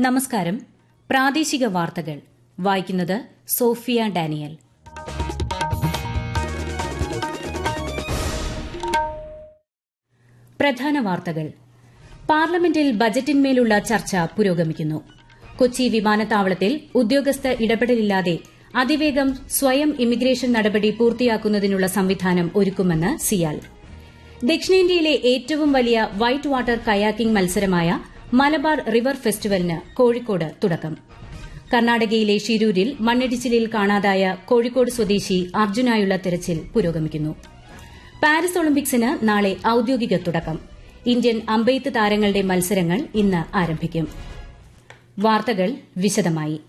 നമസ്കാരം. പ്രാദേശിക വാർത്തകൾ. വായിക്കുന്നത് സോഫിയ ഡാനിയൽ. പ്രധാന വാർത്തകൾ. പാർലമെന്റിൽ ബജറ്റിന്മേലുള്ള ചർച്ച പുരോഗമിക്കുന്നു. കൊച്ചി വിമാനത്താവളത്തിൽ ഉദ്യോഗസ്ഥ ഇടപെടലില്ലാതെ അതിവേഗം സ്വയം ഇമിഗ്രേഷൻ നടപടി പൂർത്തിയാക്കുന്നതിനുള്ള സംവിധാനം ഒരുക്കുമെന്ന് സിയാൽ. ദക്ഷിണേന്ത്യയിലെ ഏറ്റവും വലിയ വൈറ്റ് വാട്ടർ കയാക്കിംഗ് മത്സരമായ മലബാർ റിവർ ഫെസ്റ്റിവലിന് കോഴിക്കോട് തുടക്കം. കർണാടകയിലെ ഷിരൂരിൽ മണ്ണിടിച്ചിലിൽ കാണാതായ കോഴിക്കോട് സ്വദേശി അർജുനായുള്ള തെരച്ചിൽ പുരോഗമിക്കുന്നു. പാരീസ് ഒളിമ്പിക്സിന് നാളെ ഔദ്യോഗിക തുടക്കം. ഇന്ത്യൻ അമ്പെയ്ത്ത് താരങ്ങളുടെ മത്സരങ്ങൾ ഇന്ന് ആരംഭിക്കും. വാർത്തകൾ വിശദമായി.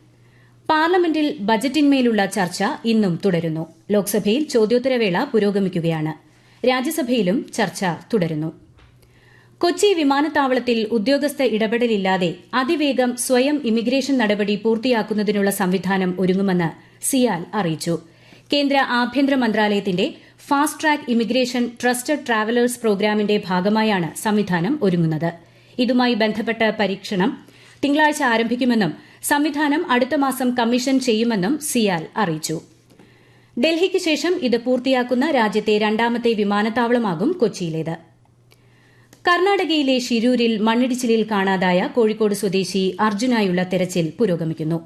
പാർലമെന്റിൽ ബജറ്റിന്മേലുള്ള ചർച്ച ഇന്നും തുടരുന്നു. ലോക്സഭയിൽ ചോദ്യോത്തരവേള പുരോഗമിക്കുകയാണ്. രാജ്യസഭയിലും ചർച്ച തുടരുന്നു. കൊച്ചി വിമാനത്താവളത്തിൽ ഉദ്യോഗസ്ഥ ഇടപെടലില്ലാതെ അതിവേഗം സ്വയം ഇമിഗ്രേഷൻ നടപടി പൂർത്തിയാക്കുന്നതിനുള്ള സംവിധാനം ഒരുങ്ങുമെന്ന് സിയാൽ അറിയിച്ചു. കേന്ദ്ര ആഭ്യന്തര മന്ത്രാലയത്തിന്റെ fast track immigration trusted travellers പ്രോഗ്രാമിന്റെ ഭാഗമായാണ് സംവിധാനം ഒരുങ്ങുന്നത്. ഇതുമായി ബന്ധപ്പെട്ട പരീക്ഷണം തിങ്കളാഴ്ച ആരംഭിക്കുമെന്നും സംവിധാനം അടുത്ത മാസം കമ്മീഷൻ ചെയ്യുമെന്നും സിയാൽ അറിയിച്ചു. ഡൽഹിക്ക് ശേഷം ഇത് പൂർത്തിയാക്കുന്ന രാജ്യത്തെ രണ്ടാമത്തെ വിമാനത്താവളമാകും കൊച്ചിയിലേത്. കർണാടകയിലെ ഷിരൂരിൽ മണ്ണിടിച്ചിലിൽ കാണാതായ കോഴിക്കോട് സ്വദേശി അർജുനായുള്ള തെരച്ചിൽ പുരോഗമിക്കുന്നു.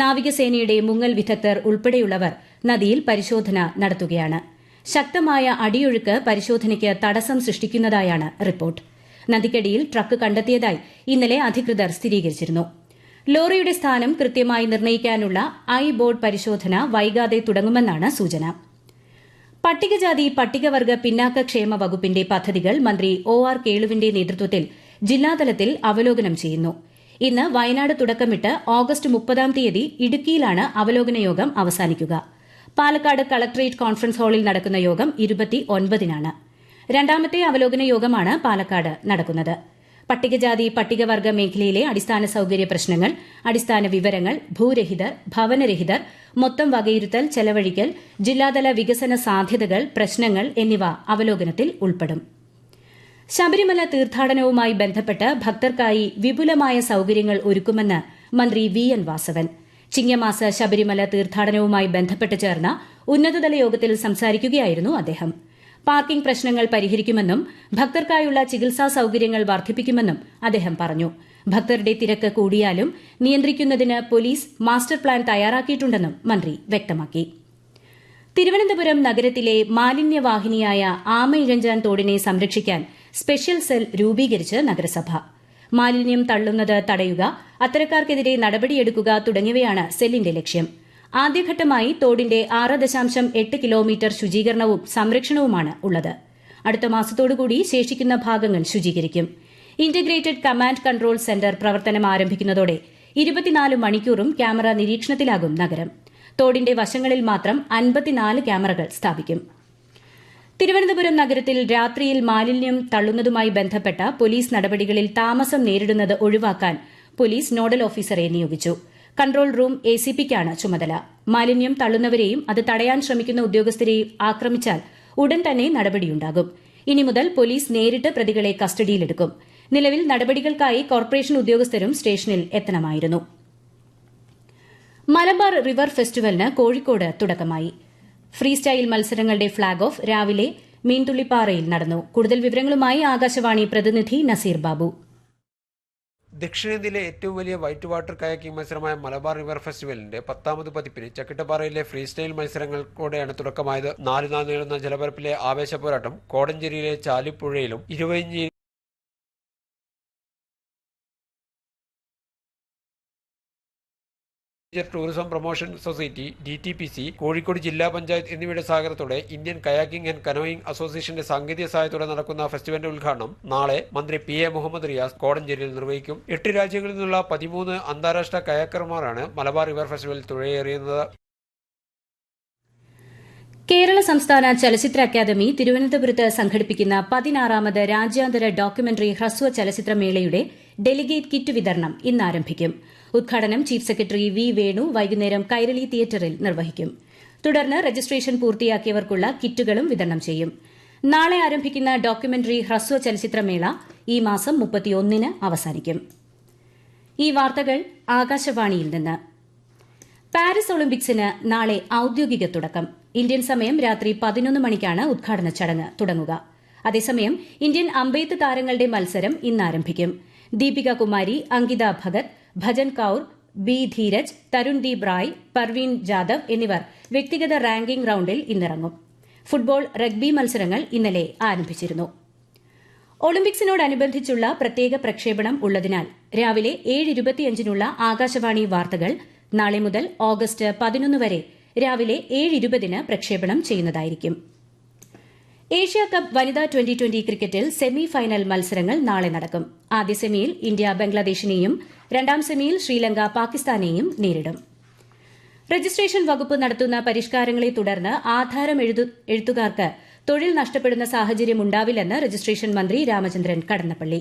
നാവികസേനയുടെ മുങ്ങൽ വിദഗ്ധർ ഉൾപ്പെടെയുള്ളവർ നദിയിൽ പരിശോധന നടത്തുകയാണ്. ശക്തമായ അടിയൊഴുക്ക് പരിശോധനയ്ക്ക് തടസ്സം സൃഷ്ടിക്കുന്നതായാണ് റിപ്പോർട്ട്. നദിക്കടിയിൽ ട്രക്ക് കണ്ടെത്തിയതായി ഇന്നലെ അധികൃതർ സ്ഥിരീകരിച്ചിരുന്നു. ലോറിയുടെ സ്ഥാനം കൃത്യമായി നിർണയിക്കാനുള്ള ഐ ബോർഡ് പരിശോധന വൈകാതെ തുടങ്ങുമെന്നാണ് സൂചന. പട്ടികജാതി പട്ടികവർഗ പിന്നാക്ക ക്ഷേമ വകുപ്പിന്റെ പദ്ധതികൾ മന്ത്രി ഒ ആർ കേളുവിന്റെ നേതൃത്വത്തിൽ ജില്ലാതലത്തിൽ അവലോകനം ചെയ്യുന്നു. ഇന്ന് വയനാട് തുടക്കമിട്ട് ഓഗസ്റ്റ് മുപ്പതാം തീയതി ഇടുക്കിയിലാണ് അവലോകന യോഗം അവസാനിക്കുക. പാലക്കാട് കളക്ടറേറ്റ് കോൺഫറൻസ് ഹാളിൽ നടക്കുന്ന യോഗം രണ്ടാമത്തെ അവലോകന യോഗമാണ് പാലക്കാട് നടക്കുന്നത്. പട്ടികജാതി പട്ടികവർഗ മേഖലയിലെ അടിസ്ഥാന സൌകര്യ പ്രശ്നങ്ങൾ അടിസ്ഥാന വിവരങ്ങൾ ഭൂരഹിതർ ഭവനരഹിതർ മൊത്തം വകയിരുത്തൽ ചെലവഴിക്കൽ ജില്ലാതല വികസന സാധ്യതകൾ പ്രശ്നങ്ങൾ എന്നിവ അവലോകനത്തിൽ ഉൾപ്പെടും. ശബരിമല തീർത്ഥാടനവുമായി ബന്ധപ്പെട്ട് ഭക്തർക്കായി വിപുലമായ സൌകര്യങ്ങൾ ഒരുക്കുമെന്ന് മന്ത്രി വി. എൻ. വാസവൻ. ചിങ്ങമാസ ശബരിമല തീർത്ഥാടനവുമായി ബന്ധപ്പെട്ട് ചേർന്ന ഉന്നതതല യോഗത്തിൽ സംസാരിക്കുകയായിരുന്നു അദ്ദേഹം. പാർക്കിംഗ് പ്രശ്നങ്ങൾ പരിഹരിക്കുമെന്നും ഭക്തർക്കായുള്ള ചികിത്സാ സൌകര്യങ്ങൾ വർദ്ധിപ്പിക്കുമെന്നും അദ്ദേഹം പറഞ്ഞു. ഭക്തരുടെ തിരക്ക് കൂടിയാലും നിയന്ത്രിക്കുന്നതിന് പോലീസ് മാസ്റ്റർ പ്ലാൻ തയ്യാറാക്കിയിട്ടുണ്ടെന്നും മന്ത്രി വ്യക്തമാക്കി. തിരുവനന്തപുരം നഗരത്തിലെ മാലിന്യവാഹിനിയായ ആമയിഴഞ്ചാൻ തോടിനെ സംരക്ഷിക്കാൻ സ്പെഷ്യൽ സെൽ രൂപീകരിച്ച് നഗരസഭ. മാലിന്യം തള്ളുന്നത് തടയുക അത്തരക്കാർക്കെതിരെ നടപടിയെടുക്കുക തുടങ്ങിയവയാണ് സെല്ലിന്റെ ലക്ഷ്യം. ആദ്യഘട്ടമായി തോടിന്റെ ആറ് ദശാംശം എട്ട് കിലോമീറ്റർ ശുചീകരണവും സംരക്ഷണവുമാണ് ഉള്ളത്. അടുത്ത മാസത്തോടുകൂടി ശേഷിക്കുന്ന ഭാഗങ്ങൾ ശുചീകരിക്കും. ഇന്റഗ്രേറ്റഡ് കമാൻഡ് കൺട്രോൾ സെന്റർ പ്രവർത്തനം ആരംഭിക്കുന്നതോടെ ഇരുപത്തിനാല് മണിക്കൂറും ക്യാമറ നിരീക്ഷണത്തിലാകും നഗരം. തോടിന്റെ വശങ്ങളിൽ മാത്രം അൻപത്തിനാല് ക്യാമറകൾ സ്ഥാപിക്കും. തിരുവനന്തപുരം നഗരത്തിൽ രാത്രിയിൽ മാലിന്യം തള്ളുന്നതുമായി ബന്ധപ്പെട്ട പോലീസ് നടപടികളിൽ താമസം നേരിടുന്നത് ഒഴിവാക്കാൻ പോലീസ് നോഡൽ ഓഫീസറെ നിയോഗിച്ചു. കൺട്രോൾ റൂം എ സി പിക്കാണ് ചുമതല. മാലിന്യം തള്ളുന്നവരെയും അത് തടയാൻ ശ്രമിക്കുന്ന ഉദ്യോഗസ്ഥരെയും ആക്രമിച്ചാൽ ഉടൻ തന്നെ നടപടിയുണ്ടാകും. ഇനി മുതൽ പോലീസ് നേരിട്ട് പ്രതികളെ കസ്റ്റഡിയിലെടുക്കും. നിലവിൽ നടപടികൾക്കായി കോർപ്പറേഷൻ ഉദ്യോഗസ്ഥരും സ്റ്റേഷനിൽ എത്തണമായിരുന്നു. മലബാർ റിവർ ഫെസ്റ്റിവലിന് കോഴിക്കോട് തുടക്കമായി. ഫ്രീ സ്റ്റൈൽ മത്സരങ്ങളുടെ ഫ്ളാഗ് ഓഫ് രാവിലെ മീൻതുള്ളിപ്പാറയിൽ നടന്നു. കൂടുതൽ വിവരങ്ങളുമായി ആകാശവാണി പ്രതിനിധി നസീർ ബാബു. ദക്ഷിണേന്ത്യയിലെ ഏറ്റവും വലിയ വൈറ്റ് വാട്ടർ കയാക്കിംഗ് മത്സരമായ മലബാർ റിവർ ഫെസ്റ്റിവലിന്റെ പത്താമത് പതിപ്പിന് ചക്കിട്ടപ്പാറയിലെ ഫ്രീ സ്റ്റൈൽ മത്സരങ്ങൾക്കോടെയാണ് തുടക്കമായത്. നാല് നാൾ നീളുന്ന ജലപരപ്പിലെ ആവേശ പോരാട്ടം കോടഞ്ചേരിയിലെ ചാലിപ്പുഴയിലും Iruvazhinji tourism promotion society D T P C Kozhikode ജില്ലാ പഞ്ചായത്ത് എന്നിവയുടെ സഹകരണത്തോടെ ഇന്ത്യൻ കയാക്കിംഗ് ആൻഡ് കനോയിങ് അസോസിയേഷന്റെ സാങ്കേതിക സഹായത്തോടെ നടക്കുന്ന ഫെസ്റ്റിവലിന്റെ ഉദ്ഘാടനം നാളെ മന്ത്രി പി എ മുഹമ്മദ് റിയാസ് കോടഞ്ചേരിയിൽ നിർവഹിക്കും. എട്ട് രാജ്യങ്ങളിൽ നിന്നുള്ള പതിമൂന്ന് അന്താരാഷ്ട്ര കയാക്കർമാരാണ് മലബാർ റിവർ ഫെസ്റ്റിവലിൽ തുഴയേറിയുന്നത് കേരള സംസ്ഥാന ചലച്ചിത്ര അക്കാദമി തിരുവനന്തപുരത്ത് സംഘടിപ്പിക്കുന്ന പതിനാറാമത് രാജ്യാന്തര ഡോക്യുമെന്ററി ഹ്രസ്വ ചലച്ചിത്രമേളയുടെ ഡെലിഗേറ്റ് കിറ്റ് വിതരണം ഇന്ന് ആരംഭിക്കും ഉദ്ഘാടനം ചീഫ് സെക്രട്ടറി വി വേണു വൈകുന്നേരം കൈരളി തിയേറ്ററിൽ നിർവഹിക്കും. തുടർന്ന് രജിസ്ട്രേഷൻ പൂർത്തിയാക്കിയവർക്കുള്ള കിറ്റുകളും വിതരണം ചെയ്യും. നാളെ ആരംഭിക്കുന്ന ഡോക്യുമെന്ററി ഹ്രസ്വ ചലച്ചിത്രമേള ഈ മാസം മുപ്പത്തിയൊന്നിന് അവസാനിക്കും. ഈ വാർത്തകൾ ആകാശവാണിയിൽ നിന്ന്. പാരീസ് ഒളിമ്പിക്സിന് നാളെ ഔദ്യോഗിക തുടക്കം. ഇന്ത്യൻ സമയം രാത്രി പതിനൊന്ന് മണിക്കാണ് ഉദ്ഘാടന ചടങ്ങ് തുടങ്ങുക. അതേസമയം ഇന്ത്യൻ അമ്പെയ്ത്ത് താരങ്ങളുടെ മത്സരം ഇന്ന് ആരംഭിക്കും ദീപിക കുമാരി അങ്കിത ഭഗത് ഭജൻ കൌർ ബി ധീരജ് തരുൺദീപ് റായ് പർവീൻ ജാദവ് എന്നിവർ വ്യക്തിഗത റാങ്കിംഗ് റൌണ്ടിൽ ഇന്നിറങ്ങും. ഫുട്ബോൾ റഗ്ബി മത്സരങ്ങൾ ഇന്നലെ ആരംഭിച്ചിരുന്നു. ഒളിമ്പിക്സിനോടനുബന്ധിച്ചുള്ള പ്രത്യേക പ്രക്ഷേപണം ഉള്ളതിനാൽ രാവിലെ ഏഴ് ഇരുപത്തിയഞ്ചിനുള്ള ആകാശവാണി വാർത്തകൾ നാളെ മുതൽ ഓഗസ്റ്റ് പതിനൊന്ന് വരെ രാവിലെ ഏഴ് ഇരുപതിന് പ്രക്ഷേപണം ചെയ്യുന്നതായിരിക്കും. ഏഷ്യ കപ്പ് വനിതാ ട്വന്റി ട്വന്റി ക്രിക്കറ്റിൽ സെമി ഫൈനൽ മത്സരങ്ങൾ നാളെ നടക്കും. ആദ്യ സെമിയിൽ ഇന്ത്യ ബംഗ്ലാദേശിനെയും രണ്ടാം സെമിയിൽ ശ്രീലങ്ക പാകിസ്ഥാനെയും നേരിടും. രജിസ്ട്രേഷൻ വകുപ്പ് നടത്തുന്ന പരിഷ്കാരങ്ങളെ തുടർന്ന് ആധാരം എഴുത്തുകാർക്ക് തൊഴിൽ നഷ്ടപ്പെടുന്ന സാഹചര്യം ഉണ്ടാവില്ലെന്ന് രജിസ്ട്രേഷൻ മന്ത്രി രാമചന്ദ്രൻ കടന്നപ്പള്ളി.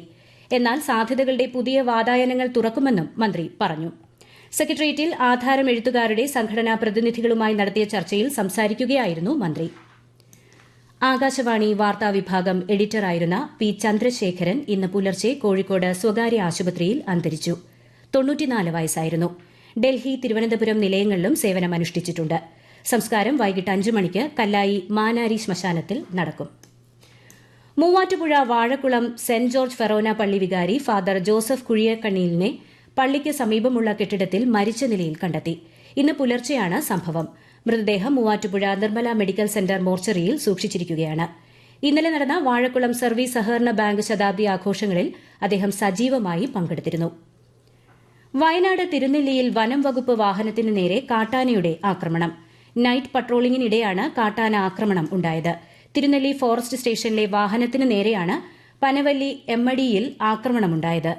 എന്നാൽ സാധ്യതകളുടെ പുതിയ വാതായനങ്ങൾ തുറക്കുമെന്നും മന്ത്രി പറഞ്ഞു. സെക്രട്ടേറിയറ്റിൽ ആധാരം എഴുത്തുകാരുടെ സംഘടനാ പ്രതിനിധികളുമായി നടത്തിയ ചർച്ചയിൽ സംസാരിക്കുകയായിരുന്നു മന്ത്രി. ആകാശവാണി വാർത്താ വിഭാഗം എഡിറ്ററായിരുന്ന പി ചന്ദ്രശേഖരൻ ഇന്ന് പുലർച്ചെ കോഴിക്കോട് സ്വകാര്യ ആശുപത്രിയിൽ അന്തരിച്ചു. തൊണ്ണൂറ്റിനാല് വയസ്സായിരുന്നു. ഡൽഹി തിരുവനന്തപുരം നിലയങ്ങളിലും സേവനമനുഷ്ഠിച്ചിട്ടുണ്ട്. സംസ്കാരം വൈകിട്ട് അഞ്ചു മണിക്ക് കല്ലായി മാനാരി ശ്മശാനത്തിൽ നടക്കും. Muvattupuzha Vazhakulam saint George forane പള്ളി വികാരി ഫാദർ ജോസഫ് കുഴിയക്കണ്ണീലിനെ പള്ളിക്ക് സമീപമുള്ള കെട്ടിടത്തിൽ മരിച്ച നിലയിൽ കണ്ടെത്തി. ഇന്ന് പുലർച്ചെയാണ് സംഭവം. മൃതദേഹം മൂവാറ്റുപുഴ നിർമ്മല മെഡിക്കൽ സെന്റർ മോർച്ചറിയിൽ സൂക്ഷിച്ചിരിക്കുകയാണ്. ഇന്നലെ നടന്ന വാഴക്കുളം സർവീസ് സഹകരണ ബാങ്ക് ശതാബ്ദി ആഘോഷങ്ങളിൽ അദ്ദേഹം സജീവമായി പങ്കെടുത്തിരുന്നു. വയനാട് തിരുനെല്ലിയിൽ വനം വകുപ്പ് വാഹനത്തിന് നേരെ കാട്ടാനയുടെ ആക്രമണം. നൈറ്റ് പട്രോളിംഗിനിടെയാണ് കാട്ടാന ആക്രമണം ഉണ്ടായത്. തിരുനെല്ലി ഫോറസ്റ്റ് സ്റ്റേഷനിലെ വാഹനത്തിന് നേരെയാണ് പനവല്ലി എമ്മടിയിൽ ആക്രമണമുണ്ടായത്.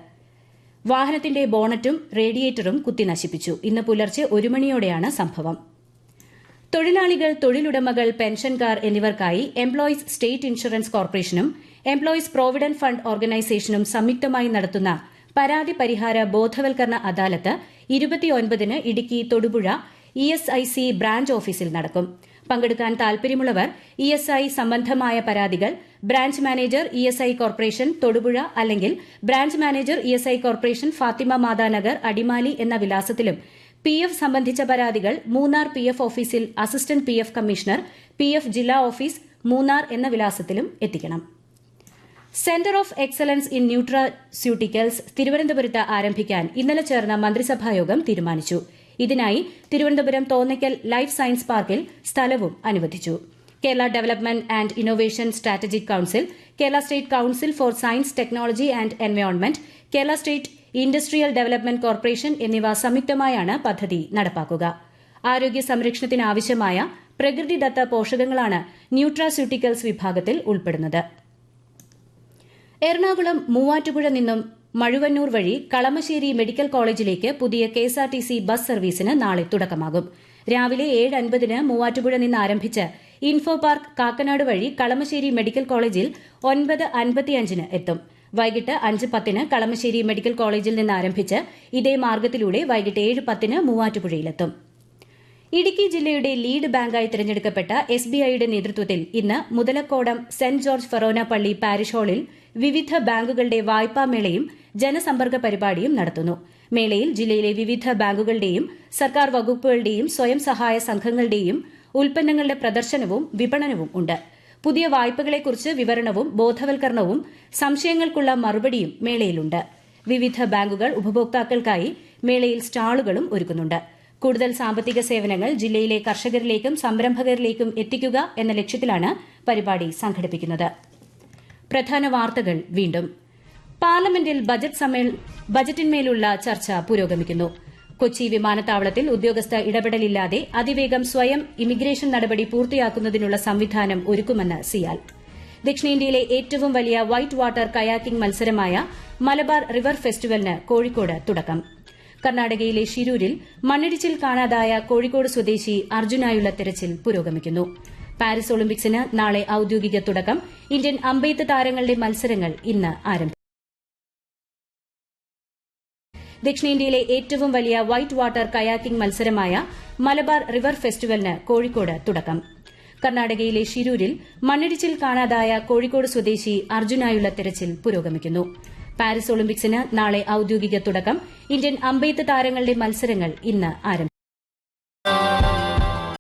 വാഹനത്തിന്റെ ബോണറ്റും റേഡിയേറ്ററും കുത്തിനശിപ്പിച്ചു ഇന്ന് പുലർച്ചെ ഒരു മണിയോടെയാണ് സംഭവം. തൊഴിലാളികൾ തൊഴിലുടമകൾ പെൻഷൻകാർ എന്നിവർക്കായി എംപ്ലോയീസ് സ്റ്റേറ്റ് ഇൻഷുറൻസ് കോർപ്പറേഷനും എംപ്ലോയീസ് പ്രോവിഡന്റ് ഫണ്ട് ഓർഗനൈസേഷനും സംയുക്തമായി നടത്തുന്ന പരാതി പരിഹാര ബോധവൽക്കരണ അദാലത്ത് ഇരുപത്തിയൊൻപതിന് Idukki Thodupuzha E S I C branch ഓഫീസിൽ നടക്കും. പങ്കെടുക്കാൻ താൽപര്യമുള്ളവർ ഇ എസ് ഐ സംബന്ധമായ പരാതികൾ branch manager E S I corporation Thodupuzha അല്ലെങ്കിൽ branch manager E S I corporation Fathima Mathanagar Adimali എന്ന വിലാസത്തിലും പി എഫ് സംബന്ധിച്ച പരാതികൾ മൂന്നാർ പി എഫ് ഓഫീസിൽ assistant P F commissioner P F ജില്ലാ ഓഫീസ് മൂന്നാർ എന്ന വിലാസത്തിലും എത്തിക്കണം. Centre of excellence in nutraceuticals തിരുവനന്തപുരത്ത് ആരംഭിക്കാൻ ഇന്നലെ ചേർന്ന മന്ത്രിസഭായോഗം തീരുമാനിച്ചു. ഇതിനായി തിരുവനന്തപുരം തോന്നയ്ക്കൽ ലൈഫ് സയൻസ് പാർക്കിൽ സ്ഥലവും അനുവദിച്ചു. Kerala development and innovation strategic council Kerala state council for science technology and environment Kerala state industrial development corporation എന്നിവ സംയുക്തമായാണ് പദ്ധതി നടപ്പാക്കുക. ആരോഗ്യ സംരക്ഷണത്തിനാവശ്യമായ പ്രകൃതിദത്ത പോഷകങ്ങളാണ് ന്യൂട്രാസ്യൂട്ടിക്കൽസ് വിഭാഗത്തിൽ ഉൾപ്പെടുന്നത്. എറണാകുളം മൂവാറ്റുപുഴ നിന്നും മഴുവന്നൂർ വഴി കളമശ്ശേരി മെഡിക്കൽ കോളേജിലേക്ക് പുതിയ കെഎസ്ആർടിസി ബസ് സർവീസിന് നാളെ തുടക്കമാകും. രാവിലെ ഏഴ് അൻപതിന് മൂവാറ്റുപുഴ നിന്ന് ആരംഭിച്ച് ഇൻഫോ പാർക്ക് കാക്കനാട് വഴി കളമശ്ശേരി മെഡിക്കൽ കോളേജിൽ ഒൻപത് അൻപത്തിയഞ്ചിന് എത്തും. വൈകിട്ട് അഞ്ച് പത്തിന് കളമശ്ശേരി മെഡിക്കൽ കോളേജിൽ നിന്ന് ആരംഭിച്ച് ഇതേ മാർഗത്തിലൂടെ വൈകിട്ട് ഏഴ് പത്തിന് മൂവാറ്റുപുഴയിലെത്തും. ഇടുക്കി ജില്ലയുടെ ലീഡ് ബാങ്കായി തിരഞ്ഞെടുക്കപ്പെട്ട എസ് ബി ഐയുടെ നേതൃത്വത്തിൽ ഇന്ന് മുതലക്കോടം സെന്റ് ജോർജ് ഫെറോന പള്ളി പാരിഷ് ഹാളിൽ വിവിധ ബാങ്കുകളുടെ വായ്പാ മേളയും ജനസമ്പർക്ക പരിപാടിയും നടത്തുന്നു. മേളയിൽ ജില്ലയിലെ വിവിധ ബാങ്കുകളുടെയും സർക്കാർ വകുപ്പുകളുടെയും സ്വയം സഹായ സംഘങ്ങളുടെയും ഉൽപ്പന്നങ്ങളുടെ പ്രദർശനവും വിപണനവും ഉണ്ട്. പുതിയ വായ്പകളെക്കുറിച്ച് വിവരണവും ബോധവൽക്കരണവും സംശയങ്ങൾക്കുള്ള മറുപടിയും മേളയിലുണ്ട്. വിവിധ ബാങ്കുകൾ ഉപഭോക്താക്കൾക്കായി മേളയിൽ സ്റ്റാളുകളും ഒരുക്കുന്നുണ്ട്. കൂടുതൽ സാമ്പത്തിക സേവനങ്ങൾ ജില്ലയിലെ കർഷകരിലേക്കും സംരംഭകരിലേക്കും എത്തിക്കുക എന്ന ലക്ഷ്യത്തിലാണ് പരിപാടി സംഘടിപ്പിക്കുന്നത്. പ്രധാന വാർത്തകൾ വീണ്ടും. പാർലമെന്റിൽ ബജറ്റ് സമ്മേള ബജറ്റിന്മേലുള്ള ചർച്ച പുരോഗമിക്കുന്നു. കൊച്ചി വിമാനത്താവളത്തിൽ ഉദ്യോഗസ്ഥ ഇടപെടലില്ലാതെ അതിവേഗം സ്വയം ഇമിഗ്രേഷൻ നടപടി പൂർത്തിയാക്കുന്നതിനുള്ള സംവിധാനം ഒരുക്കുമെന്ന് സിയാൽ. ദക്ഷിണേന്ത്യയിലെ ഏറ്റവും വലിയ വൈറ്റ് വാട്ടർ കയാക്കിംഗ് മത്സരമായ മലബാർ റിവർ ഫെസ്റ്റിവലിന് കോഴിക്കോട് തുടക്കം. കർണാടകയിലെ ഷിരൂരിൽ മണ്ണിടിച്ചിൽ കാണാതായ കോഴിക്കോട് സ്വദേശി അർജുനായുള്ള തെരച്ചിൽ പുരോഗമിക്കുന്നു. പാരീസ് ഒളിമ്പിക്സിന് നാളെ ഔദ്യോഗിക തുടക്കം. ഇന്ത്യൻ അമ്പെയ്ത്ത് താരങ്ങളുടെ മത്സരങ്ങൾ ഇന്ന് ആരംഭിക്കും ദക്ഷിണേന്ത്യയിലെ ഏറ്റവും വലിയ വൈറ്റ് വാട്ടർ കയാക്കിംഗ് മത്സരമായ മലബാർ റിവർ ഫെസ്റ്റിവലിന് കോഴിക്കോട് തുടക്കം. കർണാടകയിലെ ഷിരൂരിൽ മണ്ണിടിച്ചിൽ കാണാതായ കോഴിക്കോട് സ്വദേശി അർജുനായുള്ള തെരച്ചിൽ പുരോഗമിക്കുന്നു. പാരീസ് ഒളിമ്പിക്സിന് നാളെ ഔദ്യോഗിക തുടക്കം. ഇന്ത്യൻ അമ്പെയ്ത്ത് താരങ്ങളുടെ മത്സരങ്ങൾ ഇന്ന് ആരംഭിക്കും